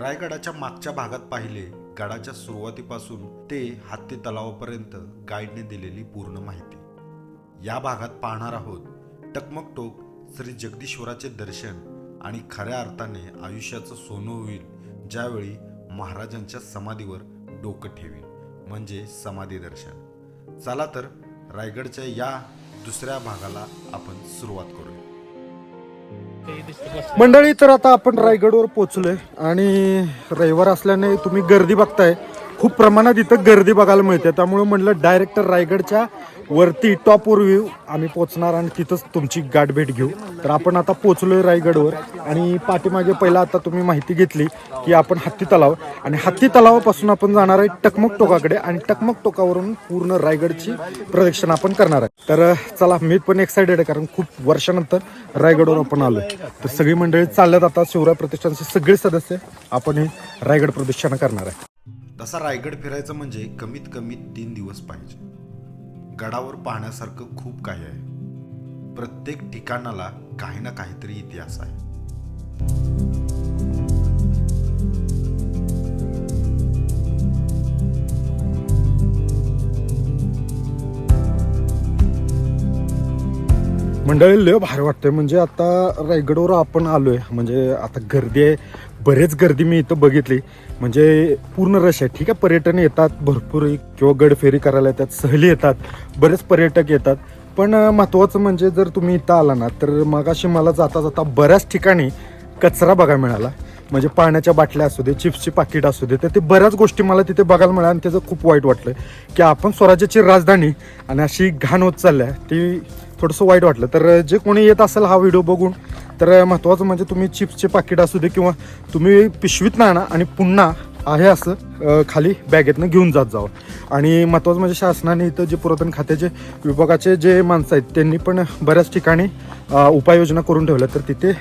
रायगडाच्या मागच्या भागात पाहिले गडाच्या सुरुवातीपासून ते हत्ती तलावापर्यंत गाईडने दिलेली पूर्ण माहिती. या भागात पाहणार आहोत टकमकटोक श्री जगदीश्वराचे दर्शन आणि खऱ्या अर्थाने आयुष्याचं सोनं होईल ज्यावेळी महाराजांच्या समाधीवर डोकं ठेवील म्हणजे समाधी दर्शन. चला तर रायगडच्या या दुसऱ्या भागाला आपण सुरुवात करू मंडळी तर आता आपण रायगडवर पोचलोय आणि रविवार असल्याने तुम्ही गर्दी बघताय. खूप प्रमाणात इथं गर्दी बघायला मिळते. त्यामुळे म्हटलं डायरेक्ट रायगडच्या वरती टॉपवर व्ह्यू आम्ही पोचणार आणि तिथंच तुमची गाठभेट घेऊ. तर आपण आता पोचलोय रायगडवर आणि पाठीमागे पहिला आता तुम्ही माहिती घेतली की आपण हत्ती तलाव आणि हत्ती तलावापासून आपण जाणार आहे टकमक टोकाकडे आणि टकमक टोकावरून पूर्ण रायगडची प्रदक्षिणा आपण करणार आहे. तर चला मी पण एक्सायटेड आहे कारण खूप वर्षानंतर रायगडवर आपण आलोय. तर सगळी मंडळी चालल्यात आता शिवराय प्रतिष्ठानचे सगळे सदस्य. आपण ही रायगड प्रदक्षिणा करणार आहे. तसा रायगड फिरायचं म्हणजे कमीत कमी तीन दिवस पाहिजे. गडावर पाहण्यासारखं खूप काही आहे. प्रत्येक ठिकाणाला काही ना काहीतरी इतिहास आहे. मंडळी लय भारी वाटतंय. म्हणजे आता रायगडवर आपण आलोय. म्हणजे आता गर्दी आहे. बरेच गर्दी मी इथं बघितली. म्हणजे पूर्ण रश आहे. ठीक आहे पर्यटन येतात भरपूर किंवा गडफेरी करायला येतात सहली येतात बरेच पर्यटक येतात. पण महत्त्वाचं म्हणजे जर तुम्ही इथं आला ना तर मगाशी मला जाता जाता बऱ्याच ठिकाणी कचरा बघायला मिळाला. म्हणजे पाण्याच्या बाटल्या असू दे चिप्सची पाकिट असू दे तर ते बऱ्याच गोष्टी मला तिथे बघायला मिळाल्या आणि त्याचं खूप वाईट वाटलं. की आपण स्वराज्याची राजधानी आणि अशी घाण होत चालल्या ती थोडंसं वाईट वाटलं. तर जे कोणी येत असेल हा व्हिडिओ बघून तर महत्त्वाचं म्हणजे तुम्ही चिप्सचे पाकिट असू दे किंवा तुम्ही पिशवीत ना आणा आणि पुन्हा आहे असं खाली बॅगेतनं घेऊन जात जावं. आणि महत्त्वाचं म्हणजे शासनाने इथं जे पुरातन खात्याचे विभागाचे जे माणसं आहेत त्यांनी पण बऱ्याच ठिकाणी उपाययोजना करून ठेवल्या. तर तिथे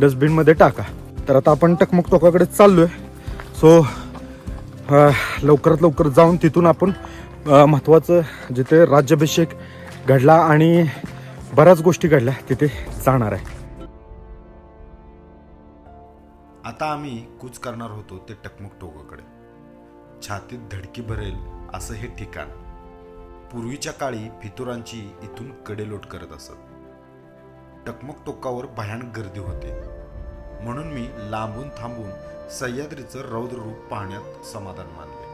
डस्टबिनमध्ये टाका. तर आता आपण टकमक टोकाकडे चाललो आहे सो लवकरात लवकर जाऊन तिथून आपण महत्त्वाचं जिथे राज्याभिषेक घडला आणि बऱ्याच गोष्टी घडल्या तिथे जाणार आहे. आता आम्ही कूच करणार होतो ते टकमक टोकाकडे. छातीत धडकी भरेल असं हे ठिकाण. पूर्वीच्या काळी फितुरांची इथून कडेलोट करत असत. टकमक टोकावर भयान गर्दी होते. म्हणून मी लांबून थांबून सह्याद्रीचं रौद्र रूप पाहण्यात समाधान मानले.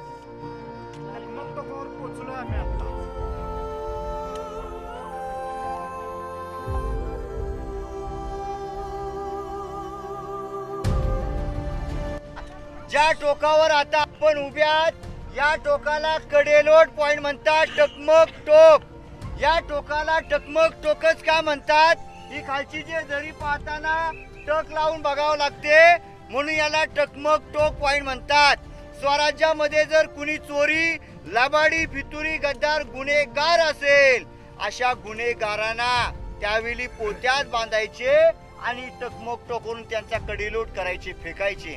ज्या टोकावर आता आपण उभ्यात या टोकाला कडेलोट पॉइंट म्हणतात टकमक टोक. या टोकाला टकमक टोकच का म्हणतात? ही खालची जे दरी पाहताना टक लावून बघावं लागते म्हणून याला टकमक टोक पॉइंट म्हणतात. स्वराज्यामध्ये जर कुणी चोरी लबाडी फितुरी गद्दार गुन्हेगार असेल अशा गुन्हेगारांना त्यावेळी पोत्यात बांधायचे आणि टकमक टोकून त्यांचा कडेलोट करायचे फेकायचे.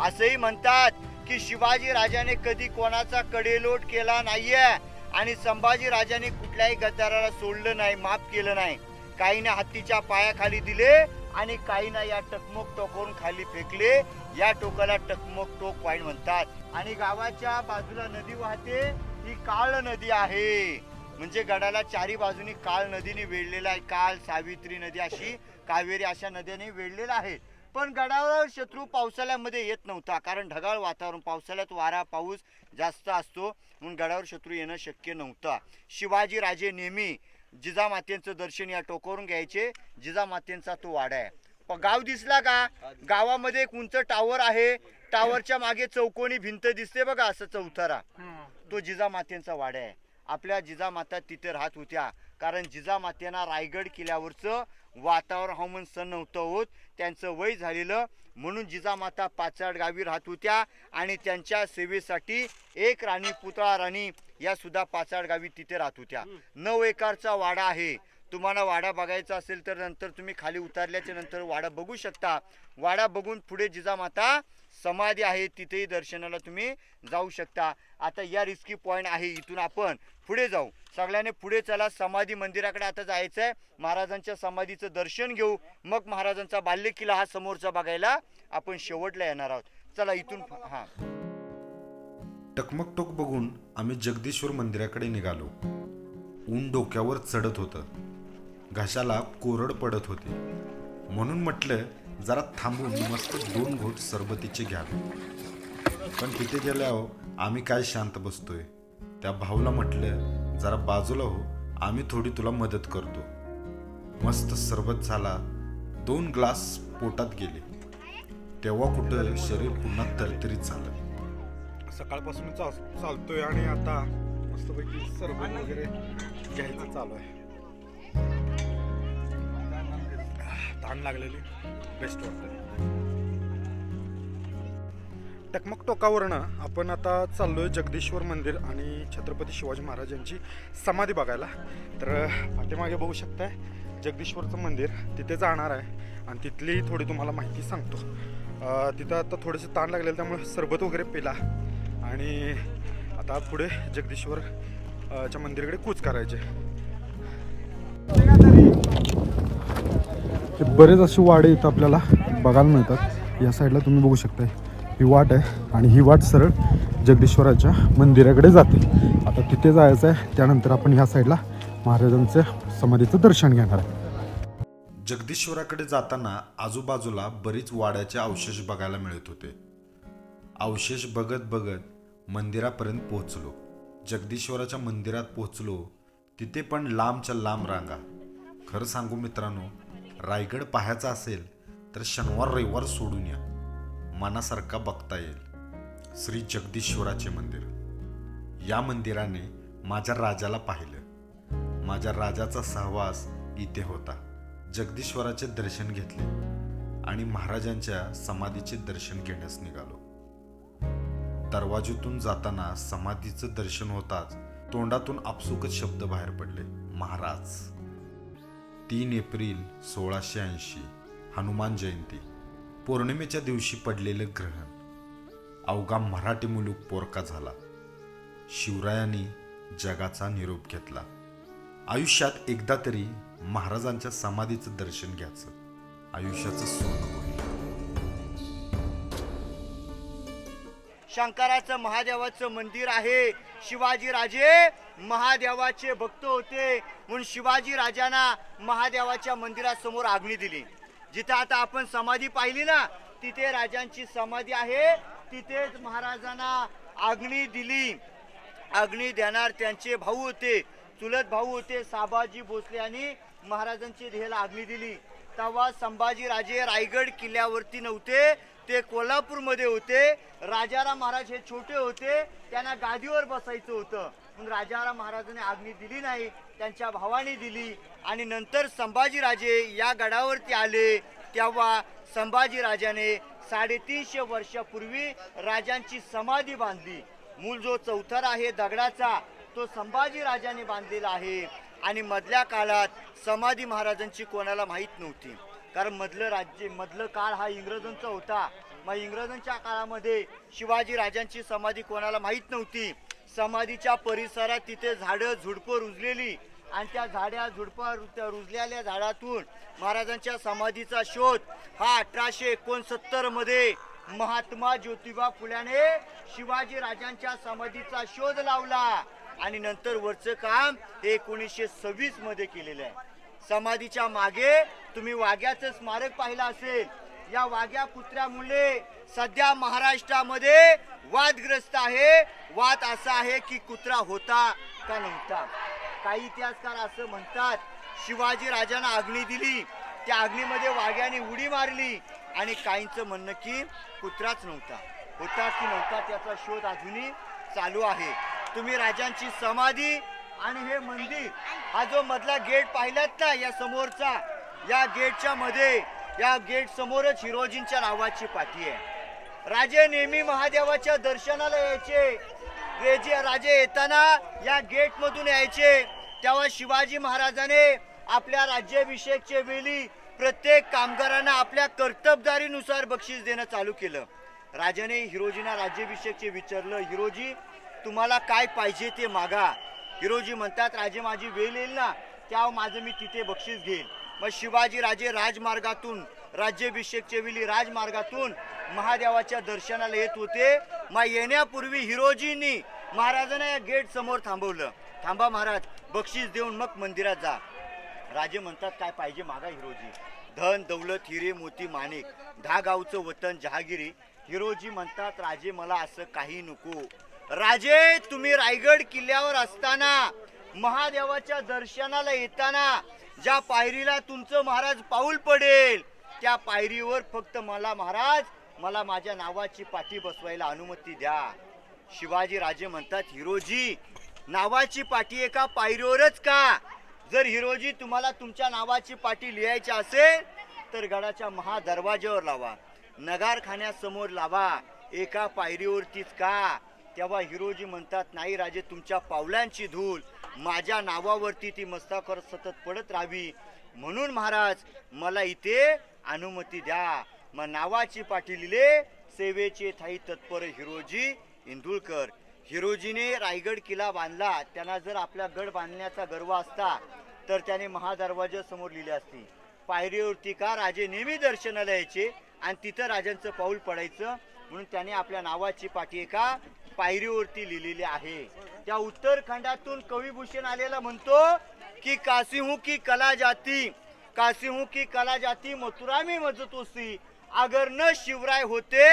असंही म्हणतात की शिवाजी राजाने कधी कोणाचा कडेलोट केला नाहीये आणि संभाजी राजाने कुठल्याही गद्दाराला सोडलं नाही माफ केलं नाही. काहीने हत्तीच्या पायाखाली दिले आणि काहींना या टकमक टोकवरून खाली फेकले. या टोकाला टकमक टोक वाईन म्हणतात. आणि गावाच्या बाजूला नदी वाहते ही काळ नदी आहे. म्हणजे गडाला चारी बाजूनी काळ नदीने वेढलेला आहे. काळ सावित्री नदी अशी कावेरी अशा नद्याने वेढलेला आहे. पण गडावर शत्रू पावसाळ्यामध्ये येत नव्हता कारण ढगाळ वातावरण पावसाळ्यात वारा पाऊस जास्त असतो म्हणून गडावर शत्रू येणं शक्य नव्हता. शिवाजी राजे नेहमी जिजामातेंचं दर्शन या टोकावरून घ्यायचे जिजामातेंचा तो वाडा आहे. गाव दिसला का? गावामध्ये एक उंच टावर आहे टावरच्या मागे चौकोनी भिंत दिसते बघा असं चौथरा. तो जिजामातेंचा वाडा आहे. आपल्या जिजामाता तिथे राहत होत्या कारण जिजामातेना रायगड किल्ल्यावरचं वातावरण हवामान सण नव्हतं होत. त्यांचं वय झालेलं. म्हणून जिजामाता पाचाड गावी राहत होत्या आणि त्यांच्या सेवेसाठी एक राणी पुतळा राणी या सुद्धा पाचाड गावी तिथे राहत होत्या. नऊ एकरचा वाडा आहे. तुम्हाला वाडा बघायचा असेल तर नंतर तुम्ही खाली उतरल्याच्या नंतर वाडा बघू शकता. वाडा बघून पुढे जिजामाता समाधी आहे. तिथेही दर्शनाला तुम्ही जाऊ शकता. आता या रिस्की पॉईंट आहे. इथून आपण पुढे जाऊ. सगळ्यांनी पुढे चला. समाधी मंदिराकडे आता जायचं आहे महाराजांच्या समाधीचं दर्शन घेऊ. मग महाराजांचा बाल्य किल्ला हा समोरचा बघायला आपण शेवटला येणार आहोत. चला इथून हा. टकमकटोक बघून आम्ही जगदीश्वर मंदिराकडे निघालो. ऊन डोक्यावर चढत होतं. घशाला कोरड पडत होती. म्हणून म्हटलं जरा थांबून मस्त दोन घोट सरबतीचे घ्यावे. पण तिथे गेल्यावर आम्ही काय शांत बसतोय? त्या भाऊला म्हटलं जरा बाजूला हो आम्ही थोडी तुला मदत करतो. मस्त सरबत झाला दोन ग्लास पोटात गेले. तेव्हा कुठं शरीर पुन्हा तरतरीत झालं. सकाळपासून चाल चालतोय आणि आता मस्तपैकी सरबत वगैरे घ्यायचं चालू आहे. ताण लागलेली. बेस्ट वाटतं टकमक टोकावरनं आपण आता चाललो आहे जगदीश्वर मंदिर आणि छत्रपती शिवाजी महाराजांची समाधी बघायला. तर पाठीमागे बघू शकताय जगदीश्वरचं मंदिर तिथे जाणार आहे आणि तिथली थोडी तुम्हाला माहिती सांगतो. तिथं आता थोडेसे ताण लागलेलं त्यामुळे सरबत वगैरे पिला. आणि आता पुढे जगदीश्वर च्या मंदिराकडे कूच करायचे. हे बरेच अशी वाडे इथं आपल्याला बघायला मिळतात. या साईडला तुम्ही बघू शकताय. ही वाट आहे आणि ही वाट सरळ जगदीश्वराच्या मंदिराकडे जाते. आता तिथे जायचं आहे त्यानंतर आपण ह्या साईडला महाराजांचं समाधीचं दर्शन घेणार आहे. जगदीश्वराकडे जाताना आजूबाजूला बरीच वाड्याचे अवशेष बघायला मिळत होते. अवशेष बघत बघत मंदिरापर्यंत पोहोचलो. जगदीश्वराच्या मंदिरात पोहोचलो तिथे पण लांबच्या लांब रांगा. खरं सांगू मित्रांनो रायगड पाहायचा असेल तर शनिवार रविवार सोडून या. मनासारखा बघता येईल. श्री जगदीश्वराचे मंदिर. या मंदिराने माझ्या राजाला पाहिलं. माझ्या राजाचा सहवास इथे होता. जगदीश्वराचे दर्शन घेतले आणि महाराजांच्या समाधीचे दर्शन घेण्यास निघालो. दरवाजेतून जाताना समाधीचं दर्शन होताच तोंडातून आपसुकच शब्द बाहेर पडले महाराज. तीन एप्रिल सोळाशे ऐंशी हनुमान जयंती. पौर्णिमेच्या दिवशी पडलेलं ग्रहण. अवघा मराठी मुलूक पोरका झाला. शिवरायांनी जगाचा निरोप घेतला. आयुष्यात एकदा तरी महाराजांच्या समाधीचं दर्शन घ्यायचं. आयुष्याचं सोनं शंकराचं महादेवाचं मंदिर आहे. शिवाजी राजे महादेवाचे भक्त होते. म्हणून शिवाजी राजांना महादेवाच्या मंदिरासमोर आग्नी दिली. जिथे आता आपण समाधी पाहिली ना तिथे राजांची समाधी आहे. तिथेच महाराजांना आग्नी दिली. अग्नी देणार त्यांचे भाऊ होते. चुलत भाऊ होते साबाजी भोसले आणि महाराजांची देहाला आग्नी दिली. तेव्हा संभाजीराजे रायगड किल्ल्यावरती नव्हते ते कोल्हापूरमध्ये होते. राजाराम महाराज हे छोटे होते त्यांना गादीवर बसायचं होतं. पण राजाराम महाराजांनी आग्नी दिली नाही. त्यांच्या भावाने दिली आणि नंतर संभाजीराजे या गडावरती आले तेव्हा संभाजी राजाने साडेतीनशे वर्षापूर्वी राजांची समाधी बांधली. मूल जो चौथर आहे दगडाचा तो संभाजीराजाने बांधलेला आहे. आणि मधल्या काळात समाधी महाराजांची कोणाला माहीत नव्हती. कारण मधलं राज्य मधलं काळ हा इंग्रजांचा होता. मग इंग्रजांच्या काळामध्ये शिवाजी राजांची समाधी कोणाला माहीत नव्हती. समाधीच्या परिसरात तिथे झाडं झुडपं रुजलेली. आणि त्या झाड्या झुडपा रुजलेल्या झाडातून महाराजांच्या समाधीचा शोध हा अठराशे एकोणसत्तरमध्ये महात्मा ज्योतिबा फुल्याने शिवाजी राजांच्या समाधीचा शोध लावला. आणि नंतर वरचं काम हे एकोणीसशे सव्वीसमध्ये केलेलं आहे. समाधीच्या मागे तुम्ही वाघ्याचं स्मारक पाहिलं असेल. या वाघ्या कुत्र्यामुळे सध्या महाराष्ट्रामध्ये वादग्रस्त आहे. वाद असा आहे की कुत्रा होता का नव्हता? काही इतिहासकार असं म्हणतात शिवाजी राजांना अग्नी दिली. त्या अग्नीमध्ये वाघ्याने उडी मारली आणि काहींचं म्हणणं की कुत्राच नव्हता. होता की नव्हता त्याचा शोध अजूनही चालू आहे. तुम्ही राजांची समाधी आणि हे मंदिर हा जो मधला गेट पाहिलात ना या समोरचा या गेटच्या मध्ये या गेट समोरच हिरोजींच्या नावाची पाठी आहे. राजे नेहमी महादेवाच्या दर्शनाला यायचे. रेजे राजे येताना या गेट मधून यायचे. तेव्हा शिवाजी महाराजाने आपल्या राज्याभिषेकच्या वेळी प्रत्येक कामगारांना आपल्या कर्तबदारीनुसार बक्षीस देणं चालू केलं. राजाने हिरोजींना राज्याभिषेकचे विचारलं हिरोजी तुम्हाला काय पाहिजे ते मागा. हिरोजी म्हणतात राजे माझी वेळ येईल ना त्या माझं मी तिथे बक्षीस घेईन. मग शिवाजी राजे राजमार्गातून राज्याभिषेकच्या वेळी राजमार्गातून महादेवाच्या दर्शनाला येत होते. मग येण्यापूर्वी हिरोजींनी महाराजांना या गेट समोर थांबवलं. थांबा महाराज बक्षीस देऊन मग मंदिरात जा. राजे म्हणतात काय पाहिजे मागा हिरोजी. धन दौलत हिरे मोती माणिक. दहा गावचं वतन जहागिरी. हिरोजी म्हणतात राजे मला असं काही नको. राजे तुम्ही रायगड किल्ल्यावर असताना महादेवाच्या दर्शनाला येताना ज्या पायरीला तुमचं महाराज पाऊल पडेल त्या पायरीवर फक्त मला महाराज मला माझ्या नावाची पाठी बसवायला अनुमती द्या. शिवाजी राजे म्हणतात हिरोजी नावाची पाठी एका पायरीवरच का? जर हिरोजी तुम्हाला तुमच्या नावाची पाठी लिहायची असेल तर गडाच्या महादरवाज्यावर लावा. नगारखान्यासमोर लावा. एका पायरीवरतीच का? तेव्हा हिरोजी म्हणतात नाही राजे तुमच्या पावलांची धूल. माझ्या नावावरती ती मस्ताकर सतत पडत राहावी. म्हणून महाराज मला इथे अनुमती द्या. मग नावाची पाठी लिहिले. सेवेचे थाई तत्पर हिरोजी इंदुळकर. हिरोजीने रायगड किल्ला बांधला. त्यांना जर आपला गड बांधण्याचा गर्व असता तर त्याने महादरवाजा समोर लिहिले असते. पायरीवरती का राजे नेहमी दर्शनाला यायचे आणि तिथं राजांचं पाऊल पडायचं? म्हणून त्याने आपल्या नावाची पाठी एका पायरीवरती लिहिलेली आहे. त्या उत्तरखंडातून कविभूषण आलेला म्हणतो की कासिहू की कला जाती कासिहू की कला जाती मथुरा मजत मजतोसी अगर न शिवराय होते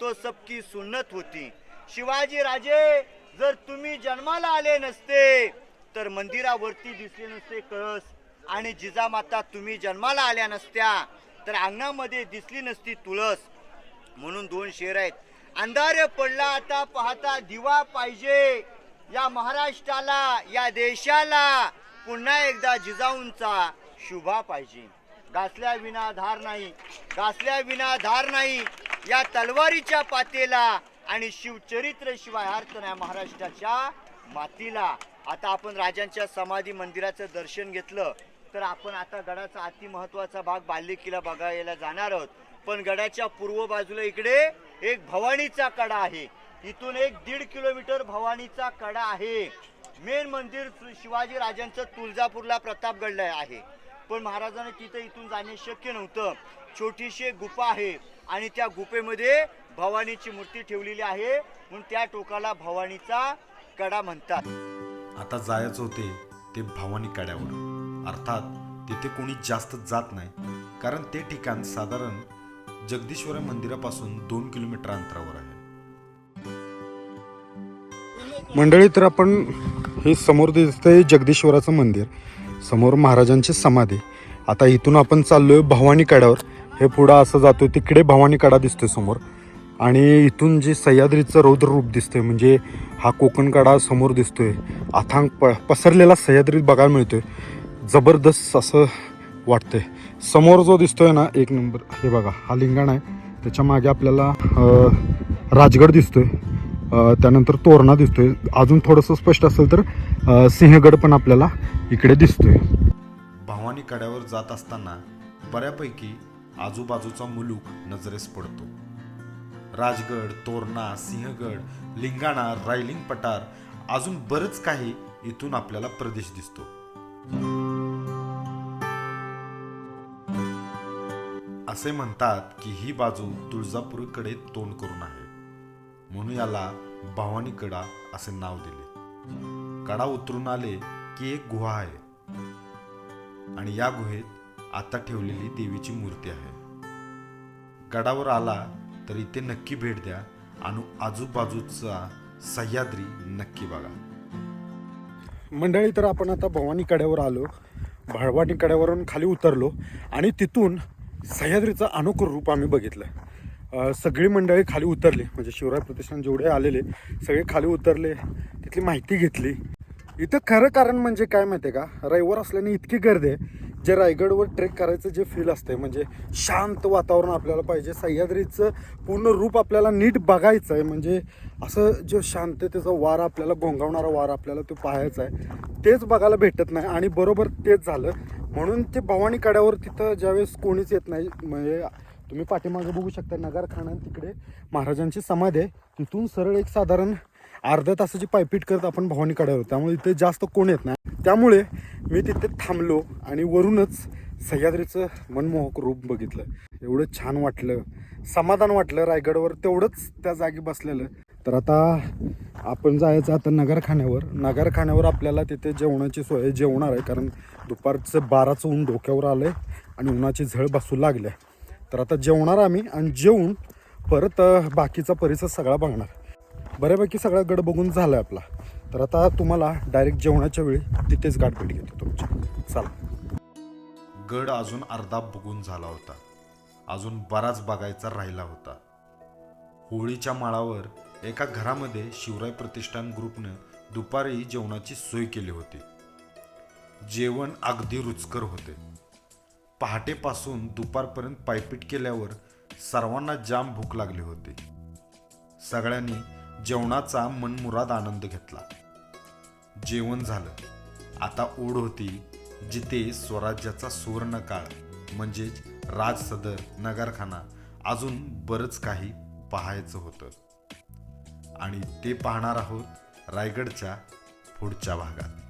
तो सबकी सुन्नत होती. शिवाजी राजे जर तुम्ही जन्माला आले नसते तर मंदिरावरती दिसले नसते कळस. आणि जिजामाता तुम्ही जन्माला आल्या नसत्या तर अंगणामध्ये दिसली नसती तुळस. म्हणून दोन शेर आहेत. अंधारे पडला आता पाहता दिवा पाहिजे. या महाराष्ट्राला या देशाला पुन्हा एकदा जिजाऊंचा शुभा पाहिजे. घासल्या विना धार नाही घासल्या विना धार नाही या तलवारीच्या पातेला आणि शिवचरित्र शिवाय अर्थ नाही महाराष्ट्राच्या मातीला. आता आपण राजांच्या समाधी मंदिराचं दर्शन घेतलं तर आपण आता गडाचा अति महत्त्वाचा भाग बाल्यकीला बघायला जाणार आहोत. पण गडाच्या पूर्व बाजूला इकडे एक भवानीचा कडा आहे. इथून एक दीड किलोमीटर भवानीचा कडा आहे. मेन मंदिर शिवाजी राजांचं तुळजापूरला प्रतापगडला आहे. पण महाराजांना तिथं इथून जाणे शक्य नव्हतं. छोटीशी एक गुफा आहे आणि त्या गुफेमध्ये भवानीची मूर्ती ठेवलेली आहे म्हणून त्या टोकाला भवानीचा कडा म्हणतात. आता जायचं होते ते भवानी कड्यावर अर्थात तिथे कोणी जास्त जात नाही. कारण ते ठिकाण साधारण जगदीश्वर मंदिरापासून दोन किलोमीटर अंतरावर आहे. मंडळी तर आपण हे समोर दिसतंय जगदीश्वराचं मंदिर. समोर महाराजांची समाधी. आता इथून आपण चाललोय भवानी कड्यावर. हे पुढं असं जातो तिकडे भवानी कडा दिसतोय समोर. आणि इथून जे सह्याद्रीचं रौद्र रूप दिसतंय म्हणजे हा कोकण कडा समोर दिसतोय अथांग प पसरलेला सह्याद्रीत बघायला मिळतोय. जबरदस्त असं वाटतंय. समोर जो दिसतोय ना एक नंबर हे बघा हा लिंगाण आहे. त्याच्यामागे आपल्याला राजगड दिसतोय. आहे त्यानंतर तोरणा दिसतोय. अजून थोडंसं स्पष्ट असेल तर सिंहगड पण आपल्याला इकडे दिसतोय. भवानी कड्यावर जात असताना बऱ्यापैकी आजूबाजूचा मुलूक नजरेस पडतो. राजगड तोरणा सिंहगड लिंगाणा रायलिंग पठार अजून बरंच काही इथून आपल्याला प्रदेश दिसतो. असे म्हणतात की ही बाजू तुळजापूरकडे तोंड करून आहे. म्हणून याला भवानी कडा असे नाव दिले. कडा उतरून आले की एक गुहा आहे. आणि या गुहेत आता ठेवलेली देवीची मूर्ती आहे. गडावर आला तर इथे नक्की भेट द्या. आणि आजूबाजूचा सह्याद्री नक्की बघा. मंडळी तर आपण आता भवानी कड्यावर आलो. भवानी कड्यावरून खाली उतरलो आणि तिथून सह्याद्रीचं अनोखं रूप आम्ही बघितलं. सगळी मंडळी खाली उतरली. म्हणजे शिवराय प्रतिष्ठान जेवढे आलेले सगळे खाली उतरले तिथली माहिती घेतली. इथं खरं कारण म्हणजे काय माहिती आहे का? रविवार असल्याने इतकी गर्दी आहे. जे रायगडवर ट्रेक करायचं जे फील असतंय म्हणजे शांत वातावरण आपल्याला पाहिजे सह्याद्रीचं पूर्ण रूप आपल्याला नीट बघायचं आहे म्हणजे असं जो शांततेचा वारा आपल्याला गोंगावणारा वारा आपल्याला तो पाहायचा आहे तेच बघायला भेटत नाही. आणि बरोबर तेच झालं. म्हणून ते भवानी कड्यावर तिथं ज्यावेळेस कोणीच येत नाही म्हणजे तुम्ही पाठीमागे बघू शकता नगारखाना तिकडे महाराजांची समाधी आहे. तिथून सरळ एक साधारण अर्ध्या तासाची पायपीट करत आपण भवानी कड्यावर त्यामुळे इथे जास्त कोण येत नाही. त्यामुळे मी तिथे थांबलो आणि वरूनच सह्याद्रीचं मनमोहक रूप बघितलं. एवढं छान वाटलं. समाधान वाटलं रायगडवर तेवढंच त्या जागी बसलेलं. तर आता आपण जायचं आता नगरखान्यावर. नगरखान्यावर आपल्याला तिथे जेवणाची सोय जेवणार आहे. कारण दुपारचं बाराचं ऊन डोक्यावर आलं आहे आणि उन्हाची झळ बसू लागल्या तर आता जेवणार आम्ही आणि जेवून परत बाकीचा परिसर सगळा बघणार. बऱ्यापैकी सगळा गड बघून झाला आहे आपला. तर आता तुम्हाला डायरेक्ट जेवणाच्या वेळी तिथेच गाठभेट घेतो तुमची. चला. गड अजून अर्धा बघून झाला होता. अजून बराच बघायचा राहिला होता. होळीच्या माळावर एका घरामध्ये शिवराय प्रतिष्ठान ग्रुपनं दुपारी जेवणाची सोय केली होती. जेवण अगदी रुचकर होते. पहाटेपासून दुपारपर्यंत पायपीट केल्यावर सर्वांना जाम भूक लागली होती. सगळ्यांनी जेवणाचा मनमुराद आनंद घेतला. जेवण झालं. आता ओढ होती जिथे स्वराज्याचा सुवर्ण काळ म्हणजेच राजसदर नगरखाना अजून बरंच काही पाहायचं होतं. आणि ते पाहणार आहोत रायगडच्या पुढच्या भागात.